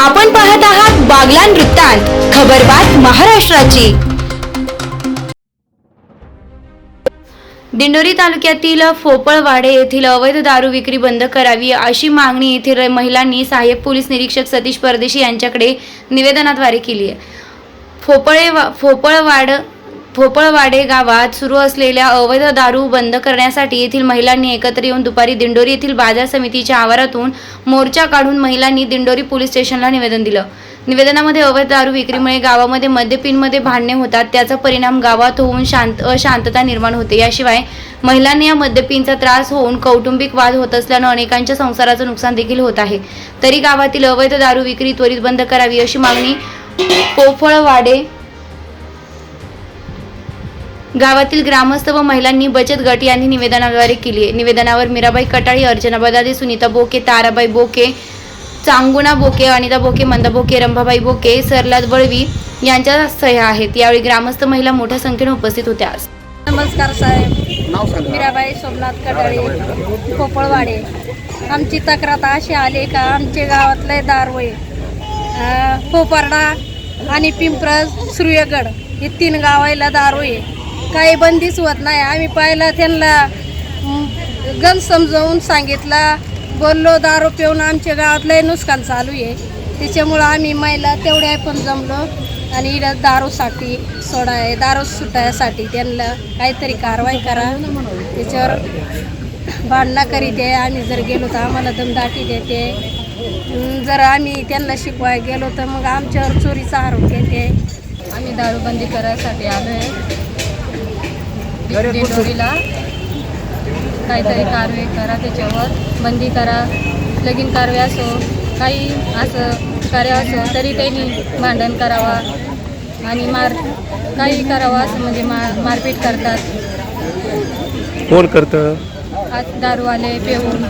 आपण पाहत आहात बागलान वृत्तांत खबरबात महाराष्ट्राची. दिंडोरी तालुक्यातील फोपळवाडे येथील अवैध दारू विक्री बंद करावी अशी मागणी येथील महिलांनी सहाय्यक पोलीस निरीक्षक सतीश परदेशी यांच्याकडे निवेदनाद्वारे केली आहे. फोपळे फोपळवाड फोपळवाडे गावात सुरू असलेल्या अवैध दारू बंद करण्यासाठी येथील महिलांनी एकत्र येऊन दुपारी दिंडोरी येथील बाजार समितीच्या आवारातून मोर्चा काढून महिलांनी दिंडोरी पोलीस स्टेशनला निवेदन दिलं. निवेदनामध्ये अवैध दारू विक्रीमुळे गावामध्ये मद्यपीनमध्ये भांडणे होतात त्याचा परिणाम गावात होऊन शांत अशांतता निर्माण होते. याशिवाय महिलांनी या मद्यपीनचा त्रास होऊन कौटुंबिक वाद होत असल्यानं अनेकांच्या संसाराचं नुकसान देखील होत आहे. तरी गावातील अवैध दारू विक्री त्वरित बंद करावी अशी मागणी पोफळवाडे गावातील ग्रामस्थ व महिलांनी बचत गट यांनी निवेदनाद्वारे केली आहे. निवेदनावर मीराबाई कटाळी अर्चना बदादे सुनीता बोके ताराबाई बोके चांगुणा बोके अनिता बोके मंदा बोके रंभाबाई बोके सरलाद बळवी यांच्या सह्या आहेत. यावेळी ग्रामस्थ महिला मोठ्या संख्येने उपस्थित होत्या. नमस्कार साहेब. मीराबाई सोमनाथ कटाळे पोपळवाडे आमची तक्रार अशी आली का आमच्या गावातले दारवय पोपारडा आणि पिंपरज सूर्यगड हे तीन गावाला दारोय काही बंदीच होत नाही. आम्ही पाहिला त्यांना म, गण समजावून सांगितलं. बोललो दारू पिऊन आमच्या गावातलंही नुकसान चालू आहे. त्याच्यामुळं आम्ही महिला तेवढ्या पण जमलो. आणि इकडं दारूसाठी सोडाय दारू सुटायसाठी त्यांना काहीतरी कारवाई करा. त्याच्यावर भांडणं करीत आहे. आम्ही जर गेलो तर आम्हाला दमदाटी देते. जर आम्ही त्यांना शिकवाय गेलो तर मग आमच्यावर चोरीचा आरोप येते. आम्ही दारूबंदी करायसाठी आलो आहे दिंडोरीला काहीतरी कारवाई करा त्याच्यावर. बंदी करा. लगीन कारवाई असो काही असं कार्य असो तरी त्यांनी भांडण करावा. आणि मार काही करावं असं म्हणजे मार मारपीट करतात. कोण करतं? आज दारूवाले पिऊन.